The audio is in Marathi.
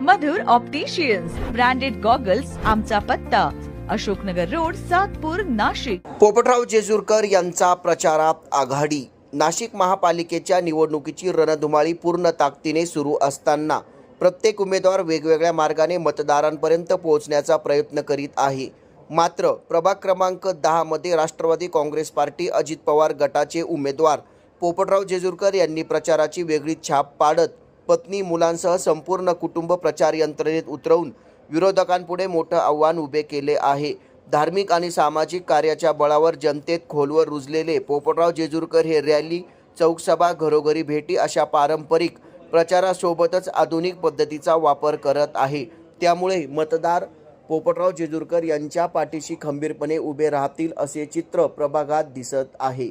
मधुर ऑप्टिशियन्स ब्रँडेड गॉगल्स आमचा पत्ता अशोकनगर रोड सातपूर नाशिक. पोपटराव जेजूरकर यांचा प्रचारात आघाडी. नाशिक महापालिकेच्या निवडणुकीची रणधुमाळी पूर्ण ताकदीने सुरू असताना प्रत्येक उमेदवार वेगवेगळ्या मार्गाने मतदारांपर्यंत पोहोचण्याचा प्रयत्न करीत आहे. मात्र प्रभाग क्रमांक दहामध्ये राष्ट्रवादी काँग्रेस पार्टी अजित पवार गटाचे उमेदवार पोपटराव जेजूरकर यांनी प्रचाराची वेगळी छाप पाडत पत्नी मुलांसह संपूर्ण कुटुंब प्रचार यंत्रणेत उतरवून विरोधकांपुढे मोठं आव्हान उभे केले आहे. धार्मिक आणि सामाजिक कार्याच्या बळावर जनतेत खोलवर रुजलेले पोपटराव जेजूरकर हे रॅली चौकसभा घरोघरी भेटी अशा पारंपरिक प्रचारासोबतच आधुनिक पद्धतीचा वापर करत आहे. त्यामुळे मतदार पोपटराव जेजूरकर यांच्या पाठीशी खंबीरपणे उभे राहतील असे चित्र प्रभागात दिसत आहे.